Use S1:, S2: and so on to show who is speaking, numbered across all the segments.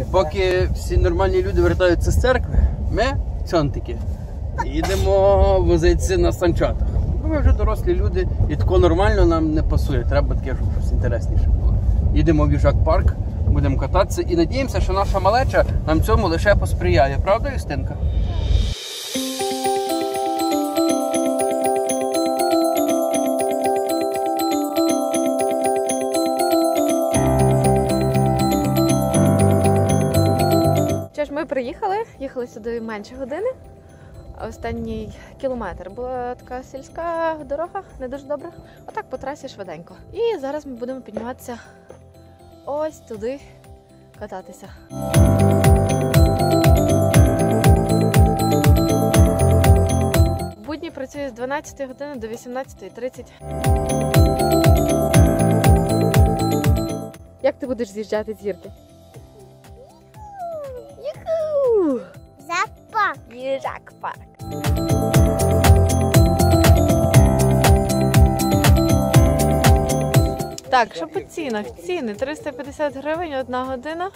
S1: І поки всі нормальні люди вертаються з церкви, ми, цьонтики, їдемо возитися на санчатах. Бо Ми вже дорослі люди, і тако нормально нам не пасує. Треба таке, щоб щось інтересніше було. Їдемо в Южак парк, будемо кататися і надіємося, що наша малеча нам цьому лише посприяє. Правда, Юстинка?
S2: Приїхали, їхали сюди менше години. Останній кілометр була така сільська дорога, не дуже добра. Отак по трасі швиденько. І зараз ми будемо підніматися ось туди кататися. В Будні працює з 12 години до 18.30. Як ти будеш з'їжджати з гірки? Їжак парк. Так, що по цінах? Ціни 350 гривень одна година.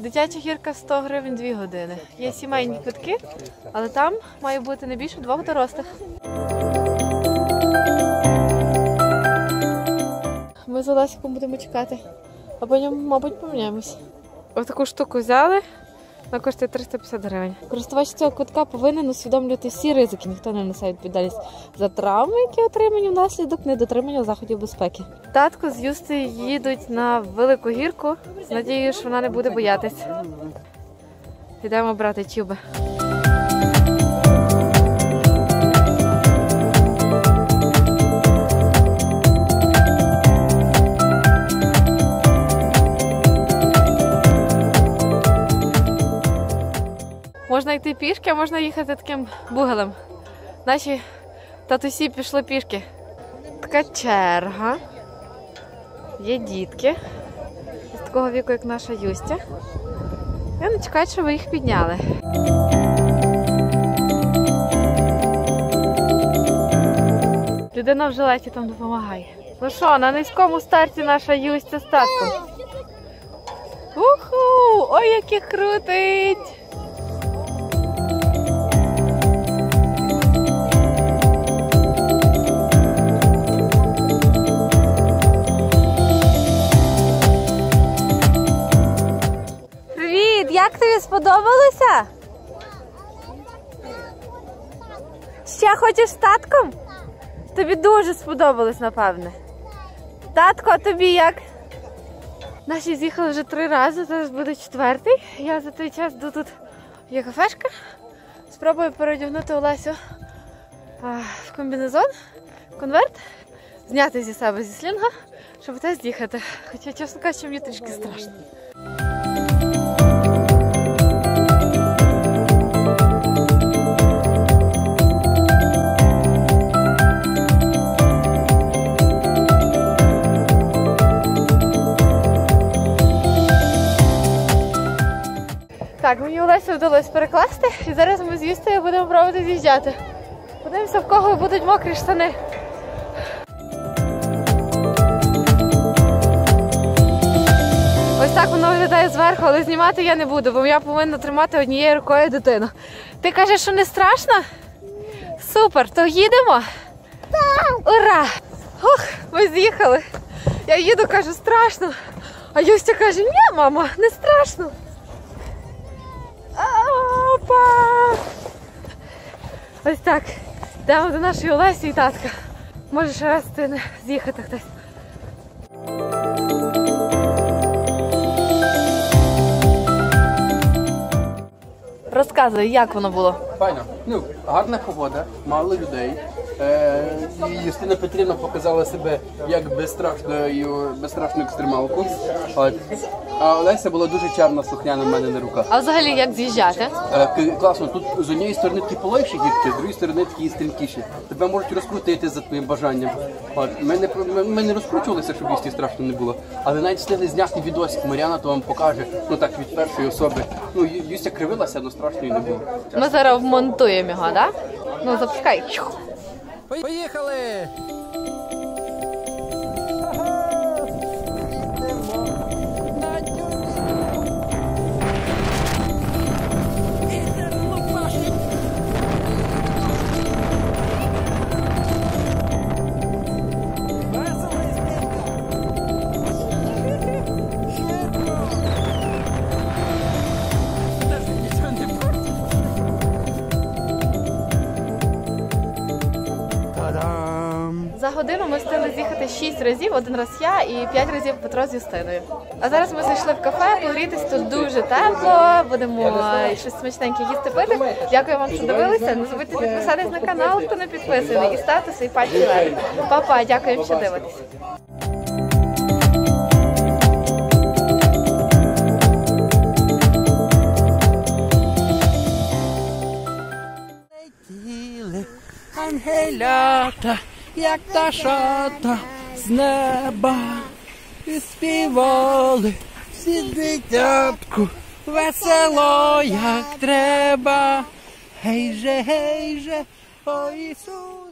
S2: Дитяча гірка 100 гривень 2 години. Є сімейні квитки, але там має бути не більше двох дорослих. Ми з Олесиком будемо чекати, а потім, мабуть, поміняємось. Ось таку штуку взяли. Вона коштує 350 гривень. Користувач цього кутка повинен усвідомлювати всі ризики. Ніхто не несе відповідальність за травми, які отримані внаслідок недотримання заходів безпеки. Татко з Юсти їдуть на велику гірку з надією, що вона не буде боятись. Йдемо брати тюби. Можна йти пішки, а можна їхати таким бугелем. Наші татусі пішли пішки. Така черга. Є дітки з такого віку, як наша Юстя. І вони чекають, щоб їх підняли. Людина в жилеті там допомагає. Ну що, на низькому старті наша Юстя татком. Уху! Ой, як їх крутить! Тобі сподобалося? Ще хочеш з татком? Тобі дуже сподобалось, напевне. Татко, а тобі як? Наші з'їхали вже три рази, зараз буде четвертий. Я за той час йду тут є кафешка. Спробую переодягнути Олесю в комбінезон, конверт, зняти зі себе зі слінга, щоб теж з'їхати. Хоча, чесно кажучи, мені трішки страшно. Так, мені Олесю вдалося перекласти, і зараз ми з Юстою будемо пробувати з'їжджати. Подивимося, в кого будуть мокрі штани. Ось так воно виглядає зверху, але знімати я не буду, бо я повинна тримати однією рукою дитину. Ти кажеш, що не страшно? Супер, то їдемо? Так! Ура! Ух, ми з'їхали. Я їду, кажу, страшно. А Юстя каже, ні, мама, не страшно. Опа! Ось так. Йдемо до нашої Олесі і татка. Може ще раз ти з'їхати хтось. Розказуй, як воно було.
S1: Файно. Ну, гарна погода, мало людей. Е, і Юстина Петрівна показала себе як безстрашною, безстрашну екстремалку. От. А Олеся була дуже чарна, слухняна в мене на руках.
S2: А взагалі як з'їжджати?
S1: Е, к- Класно, тут з однієї сторони такі полегші гірки, з другої сторони такі стрімкіші. Тебе можуть розкрутити за твоїм бажанням. От. Ми, не, про- ми, ми не розкручувалися, щоб їсти страшно не було. Але навіть встигли зняти відосик, Мар'яна то вам покаже, ну так від першої особи. Ну, Ю- Юстя кривилася, але страшно і не було.
S2: Ми зараз вмонтуємо його, так? Ну, запускай.
S1: Поїхали!
S2: Годину ми встигли з'їхати 6 разів, один раз я і 5 разів Петро з Юстиною. А зараз ми зайшли в кафе, погрітись тут дуже тепло, будемо щось смачненьке їсти пити. Дякую вам, що дивилися. Не забудьте підписатись на канал, хто не підписаний, і ставте свої пальці вверх. Па-па, дякую, що дивитесь.
S1: Ангелята, як пташата з неба, і співали всі дитятку, весело, як треба. Гей же, гей же, о Ісусе.